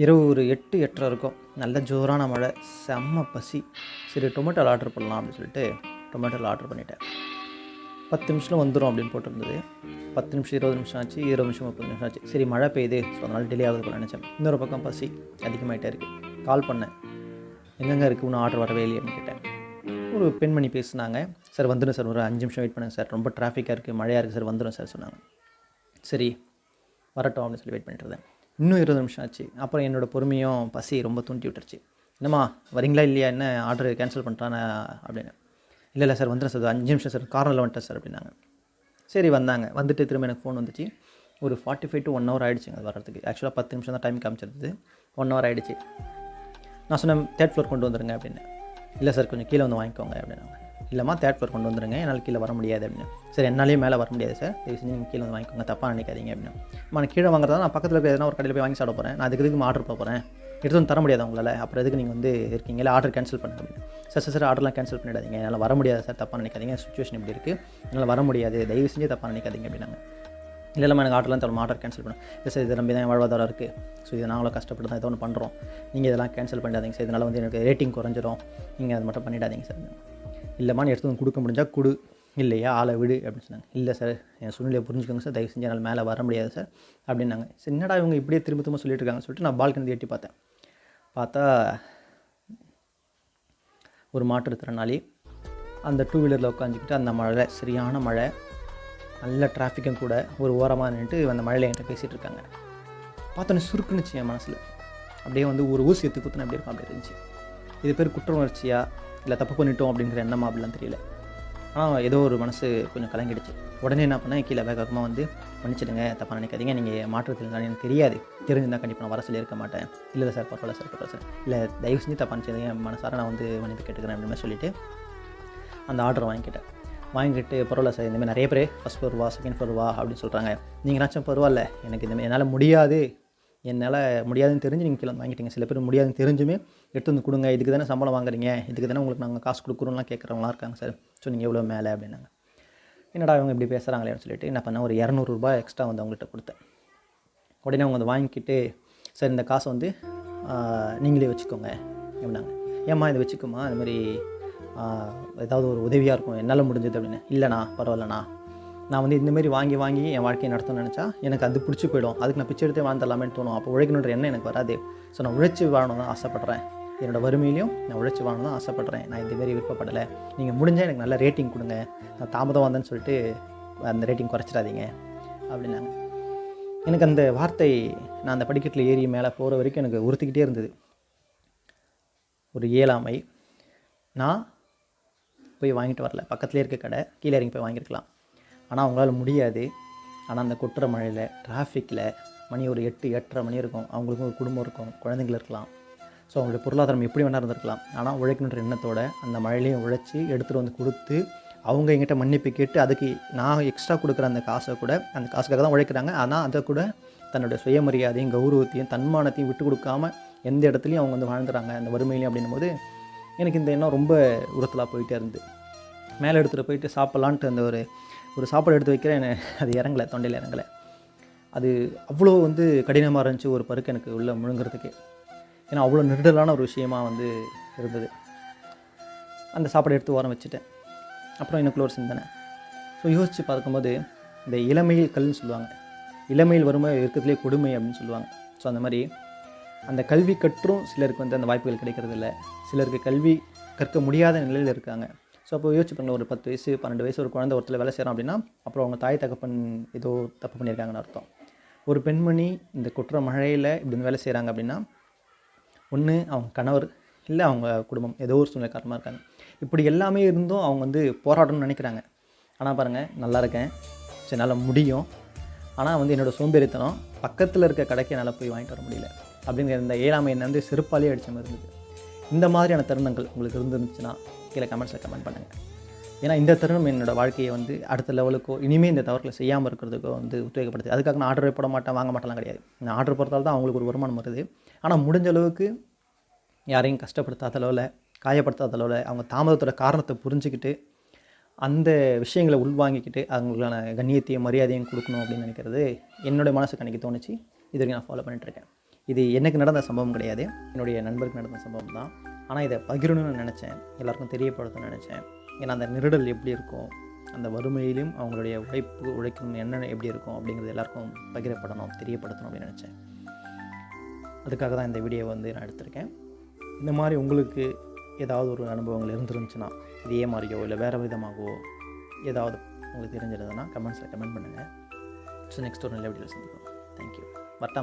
இரவு ஒரு எட்டு எட்டரை இருக்கும். நல்ல ஜோரான மழை செம்ம பசி. சரி டொமேட்டோவில் ஆர்டர் பண்ணலாம் அப்படின்னு சொல்லிட்டு டொமேட்டோவில் ஆர்டர் பண்ணிட்டேன். பத்து நிமிஷத்தில் வந்துடும் அப்படின்னு போட்டிருந்தது. பத்து நிமிஷம் இருபது நிமிஷம் ஆச்சு இருபது நிமிஷம் முப்பது நிமிஷம் ஆச்சு. சரி மழை பெய்யுது ஸோ அதனால் டிலே ஆகுது போல நினச்சேன். இன்னொரு பக்கம் பசி அதிகமாகிட்டே இருக்குது கால் பண்ணேன். எங்கெங்கே இருக்குது இன்னும் ஆர்டர் வரவே இல்லையான்னு கேட்டேன். ஒரு பெண்மணி பேசுனாங்க. சார் வந்துடும் சார். ஒரு அஞ்சு நிமிஷம் வெயிட் பண்ணுங்கள் சார். ரொம்ப டிராஃபிக்காக இருக்குது மழையாக இருக்குது சார். வந்துடும் சார் சொன்னாங்க. சரி வரட்டும் அப்படின்னு சொல்லி வெயிட் பண்ணிட்டு இருந்தேன். இன்னும் இருபது நிமிஷம் ஆச்சு. அப்புறம் என்னோட பொறுமையும் பசி ரொம்ப தூண்டி விட்டுருச்சு. என்னம்மா வரீங்களா இல்லையா? என்ன ஆர்டர் கேன்சல் பண்ணுறான்னு அப்படின்னு. இல்லை இல்லை சார் வந்துடுறேன் சார் அஞ்சு நிமிஷம் சார் காரில் வந்துட்டேன் சார் அப்படின்னாங்க. சரி வந்தாங்க. வந்துட்டு திரும்ப எனக்கு ஃபோன் வந்துச்சு. ஒரு forty five to one hour ஆகிடுச்சுங்க அது வர்றதுக்கு ஆக்சுவலாக பத்து நிமிஷம் தான் டைம் காமிச்சிருந்தது. ஒன் ஹவர் ஆகிடுச்சு நான் சொன்னேன் தேர்ட் ஃப்ளோர் கொண்டு வந்துருங்க அப்படின்னு. இல்லை சார் கொஞ்சம் கீழே வந்து வாங்கிக்கோங்க அப்படின்னாங்க. இல்லைம்மா தேர்ட் ஃப்ளோர் கொண்டு வந்துருங்க. என்னால் கீழே வர முடியாது அப்படின்னு. சரி என்னாலேயும் மேலே வர முடியாது சார் தயவு செஞ்சு நீங்கள் கீழே வந்து வாங்கிக்கோங்க. தப்பாக நினைக்காதீங்க அப்படின்னு. நான் கீழே வாங்குறதா நான் பக்கத்தில் போய் எதனா ஒரு கடையில் போய் வாங்கி சாப்பிட போகிறேன் நான் அதுக்கு எதுக்கு ஆர்டர் போகிறேன் எடுத்து வந்து தர முடியாது உங்களால். அப்புறம் எதுக்கு நீங்கள் வந்து இருக்கீங்களா ஆர்டர் கேன்சல் பண்ணுங்க அப்படின்னு சார் சார் சார் ஆர்டர்லாம் கேன்சல் பண்ணிடாதீங்க. என்னால் வர முடியாது சார் தப்பாக நினைக்காதீங்க. சுச்சுவேஷன் இப்படி இருக்குது என்னால் வர முடியாது. தயவு செஞ்சு தப்பாக நினைக்காதீங்க அப்படின்னாங்க. இல்லை இல்லைம்மா எனக்கு ஆர்டர்லாம் தரணும். ஆர்டர் கேன்சல் பண்ண இல்லை சார் இதை நம்பி தான் என் வாழ்வாதாரம் இருக்குது ஸோ இதை நாங்களும் கஷ்டப்பட்டு தான் ஏதோ ஒன்று பண்ணுறோம் நீங்கள் இதெல்லாம் கேன்சல் பண்ணிடாதீங்க சார் இதனால் வந்து எனக்கு ரேட்டிங் குறைஞ்சிரும். நீங்கள் அதை மட்டும் பண்ணிடாதீங்க சார் இல்லைம்மா நீ எடுத்து வந்து கொடுக்க முடிஞ்சால் கொடு. இல்லையா ஆளை விடு அப்படின்னு சொன்னாங்க. இல்லை சார் என் சூழ்நிலையை புரிஞ்சுக்கோங்க சார் தயவு செஞ்சு என்னால் மேலே வர முடியாது சார் அப்படின்னாங்க. சரி என்னடா இவங்க இப்படியே திரும்ப திரும்ப சொல்லிட்டு இருக்காங்கன்னு சொல்லிட்டு நான் பால்கனி எட்டி பார்த்தேன். பார்த்தா ஒரு மாற்றுத்திறனாளி அந்த டூ வீலரில் உட்காந்துக்கிட்டு அந்த மழை சரியான மழை நல்ல டிராஃபிக்கும் கூட ஒரு ஓரமாக நின்றுட்டு அந்த மழையில் என்கிட்ட பேசிகிட்டு இருக்காங்க. பார்த்தோன்னே சுருக்குனுச்சு என் மனசில். அப்படியே வந்து ஒரு ஊசி எடுத்து குத்துன அப்படி இருக்கும் அப்படி இருந்துச்சு. இது பேர் குற்ற உணர்ச்சியா? இல்லை தப்பு பண்ணிட்டோம் அப்படிங்கிற எண்ணமா அப்படிலாம் தெரியல. ஆனால் ஏதோ ஒரு மனசு கொஞ்சம் கலங்கிடுச்சு. உடனே என்ன பண்ணேன்? கீழே வேகமாக வந்து மன்னிச்சிடுங்க தப்பாக நினைக்காதீங்க. நீங்கள் மாற்றத்தில் எனக்கு தெரியாது. தெரிஞ்சிருந்தால் கண்டிப்பாக நான் வர சொல்லியிருக்க மாட்டேன். இல்லை சார் பரவாயில்ல சார் பரவாயில்ல சார். இல்லை தயவு செஞ்சு தப்பாக நினச்சதுங்க மனசார நான் வந்து மன்னிப்பு கேட்டுக்கிறேன் அப்படின்னு சொல்லிட்டு அந்த ஆர்டர் வாங்கிக்கிட்டேன். வாங்கிட்டு பரவாயில்ல சார் இந்தமாதிரி நிறைய பேர் ஃபஸ்ட் ஃப்ளோர் வா செகண்ட் ஃப்ளோர் வா அப்படின்னு சொல்கிறாங்க நீங்களாச்சும் பரவாயில்ல எனக்கு இந்தமாதிரி என்னால் முடியாது. என்னால் முடியாதுன்னு தெரிஞ்சு நீங்கள் கீழே வந்து வாங்கிட்டீங்க. சில பேர் முடியாதுன்னு தெரிஞ்சுமே எடுத்து வந்து கொடுங்க. இதுக்கு தானே சம்பளம் வாங்குறீங்க. இதுக்கு தானே உங்களுக்கு நாங்கள் காசு கொடுக்குறோம்லாம் கேட்குறவங்களாம் இருக்காங்க சார். ஸோ நீங்கள் எவ்வளோ மேலே அப்படின்னாங்க. என்னடா இவங்க இப்படி பேசுகிறாங்களேன்னு சொல்லிட்டு என்ன பண்ணேன் ஒரு இரநூறுபா எக்ஸ்ட்ரா வந்து அவங்கள்ட்ட கொடுத்தேன். உடனே அவங்க வந்து வாங்கிக்கிட்டு சார் இந்த காசை வந்து நீங்களே வச்சுக்கோங்க அப்படின்னாங்க. ஏம்மா இதை வச்சுக்கோமா இந்த மாதிரி ஏதாவது ஒரு உதவியாக இருக்கும். என்னால் முடிஞ்சது அப்படின்னு இல்லைண்ணா பரவாயில்லண்ணா. நான் வந்து இந்தமாரி வாங்கி வாங்கி என் வாழ்க்கையை நடத்தணும்னு நினச்சா எனக்கு அது பிடிச்சி போயிடும். அதுக்கு நான் பிச்சை எடுத்து வாழ்ந்துடலாமேன்னு தோணும். அப்போ உழைக்கணுன்ற எண்ணம் எனக்கு வராது. ஸோ நான் உழைச்சி வாழணும் தான் ஆசைப்பட்றேன். என்னோட வறுமையிலையும் நான் உழைச்சி வாழணும் தான் ஆசைப்பட்றேன். நான் இந்தமாரி விருப்பப்படலை. நீங்கள் முடிஞ்சால் எனக்கு நல்ல ரேட்டிங் கொடுங்க. நான் தாமதம் வந்தேன்னு சொல்லிட்டு அந்த ரேட்டிங் குறைச்சிடாதீங்க. அப்படின்னாங்க. எனக்கு அந்த வார்த்தை நான் அந்த படிக்கட்டில் ஏறி மேலே போகிற வரைக்கும் எனக்கு உறுத்திக்கிட்டே இருந்தது. ஒரு இயலாமை நான் போய் வாங்கிட்டு வரல. பக்கத்துலேயே இருக்க கடை கீழே இறங்கி போய் வாங்கியிருக்கலாம். ஆனால் அவங்களால முடியாது. ஆனால் அந்த கொட்டுற மழையில் டிராஃபிக்கில் மணி ஒரு எட்டு எட்டரை மணி இருக்கும். அவங்களுக்கும் ஒரு குடும்பம் இருக்கும். குழந்தைங்கள் இருக்கலாம். ஸோ அவங்களுடைய பொருளாதாரம் எப்படி வேணா இருந்திருக்கலாம். ஆனால் உழைக்கணுன்ற எண்ணத்தோட அந்த மழையிலையும் உழைச்சி எடுத்துகிட்டு வந்து கொடுத்து அவங்க எங்கிட்ட மன்னிப்பு கேட்டு அதுக்கு நான் எக்ஸ்ட்ரா கொடுக்குற அந்த காசை கூட அந்த காசுக்காக தான் உழைக்கிறாங்க. ஆனால் அதை கூட தன்னுடைய சுயமரியாதையும் கௌரவத்தையும் தன்மானத்தையும் விட்டு கொடுக்காம எந்த இடத்துலையும் அவங்க வந்து வாழ்ந்துறாங்க. அந்த வறுமையிலையும் அப்படின்னும் போது எனக்கு இந்த எண்ணம் ரொம்ப உரத்தலாக போயிட்டே இருந்து மேலே எடுத்துகிட்டு போயிட்டு சாப்பிட்லான்ட்டு அந்த ஒரு ஒரு சாப்பாடு எடுத்து வைக்கிறேன். அது இறங்கலை தொண்டையில் இறங்கலை. அது அவ்வளோ வந்து கடினமாக இருந்துச்சு ஒரு பருக்கு எனக்கு உள்ளே முழுங்குறதுக்கே. ஏன்னா அவ்வளோ நெருடலான ஒரு விஷயமா வந்து இருந்தது. அந்த சாப்பாடு எடுத்து ஓரம் வச்சுட்டேன். அப்புறம் எனக்குள்ள ஒரு சிந்தனை. ஸோ யோசித்து பார்க்கும்போது இந்த இளமையில் கல்னு சொல்லுவாங்க. இளமையில் வறுமை இருக்கிறதுலே கொடுமை அப்படின்னு சொல்லுவாங்க. ஸோ அந்த மாதிரி அந்த கல்வி கற்றும் சிலருக்கு வந்து அந்த வாய்ப்புகள் கிடைக்கிறது இல்லை சிலருக்கு கல்வி கற்க முடியாத நிலையில் இருக்காங்க. ஸோ அப்போ யோசிச்சு பண்ணல ஒரு பத்து வயசு பன்னெண்டு வயசு ஒரு குழந்தை ஒருத்தர் வேலை செய்கிறோம் அப்படின்னா அப்புறம் அவங்க தாய் தகப்பன் ஏதோ தப்பு பண்ணியிருக்காங்கன்னு அர்த்தம். ஒரு பெண்மணி இந்த குற்ற மழையில் இப்படி வந்து வேலை செய்கிறாங்க அப்படின்னா ஒன்று அவங்க கணவர் இல்லை அவங்க குடும்பம் ஏதோ ஒரு சூழ்நிலை காரணமாக இருக்காங்க. இப்படி எல்லாமே இருந்தும் அவங்க வந்து போராடணும்னு நினைக்கிறாங்க. ஆனால் பாருங்கள் நல்லா இருக்கேன். சரி என்னால் முடியும். ஆனால் வந்து என்னோடய சோம்பேறித்தனம் பக்கத்தில் இருக்க கடைக்கு என்னால் போய் வாங்கிட்டு வர முடியல. அப்படிங்கிற இந்த ஏழாமை என்னை வந்து செருப்பாலே அடித்த மாதிரி இருந்தது. இந்த மாதிரியான தருணங்கள் உங்களுக்கு இருந்துருந்துச்சுன்னா கீழே கமெண்ட்ஸில் கமெண்ட் பண்ணுங்கள் ஏன்னா இந்த தருணம் என்னோடய வாழ்க்கையை வந்து அடுத்த லெவலுக்கோ இனிமேல் இந்த தவறுகளை செய்யாமல் இருக்கிறதுக்கோ வந்து உத்வேகப்படுது அதுக்காக நான் ஆர்டர் போட மாட்டேன் வாங்க மாட்டேலாம் கிடையாது. நான் ஆர்டர் போடுறதால தான் அவங்களுக்கு ஒரு வருமானம் வருது. ஆனால் முடிஞ்ச அளவுக்கு யாரையும் கஷ்டப்படுத்தாத அளவில் காயப்படுத்தாத அளவில் அவங்க தாமதத்தோட காரணத்தை புரிஞ்சுக்கிட்டு அந்த விஷயங்களை உள்வாங்கிக்கிட்டு அவங்களுக்கான கண்ணியத்தையும் மரியாதையும் கொடுக்கணும் அப்படின்னு நினைக்கிறது என்னுடைய மனசுக்கு அன்றைக்கி தோணுச்சு. இது வரைக்கும் நான் ஃபாலோ பண்ணிகிட்ருக்கேன் இது எனக்கு நடந்த சம்பவம் கிடையாது. என்னுடைய நண்பருக்கு நடந்த சம்பவம் தான். ஆனால் இதை பகிரணும்னு நினச்சேன். எல்லாருக்கும் தெரியப்படுத்தணும்னு நினச்சேன். ஏன்னா அந்த நெருடல் எப்படி இருக்கும் அந்த வறுமையிலும் அவங்களுடைய உழைப்பு உழைக்கும் என்ன எப்படி இருக்கும் அப்படிங்கிறது எல்லாருக்கும் பகிரப்படணும் தெரியப்படுத்தணும் அப்படின்னு நினச்சேன். அதுக்காக தான் இந்த வீடியோ வந்து நான் எடுத்திருக்கேன். இந்த மாதிரி உங்களுக்கு ஏதாவது ஒரு அனுபவங்கள் இருந்துருந்துச்சுன்னா இதே மாதிரியோ இல்லை வேறு விதமாகவோ ஏதாவது உங்களுக்கு தெரிஞ்சிருந்ததுன்னா கமெண்ட்ஸில் கமெண்ட் பண்ணுங்கள் ஸோ நெக்ஸ்ட் ஒரு நல்ல வீடியோவில் சந்திப்போம். தேங்க்யூ வட்டம்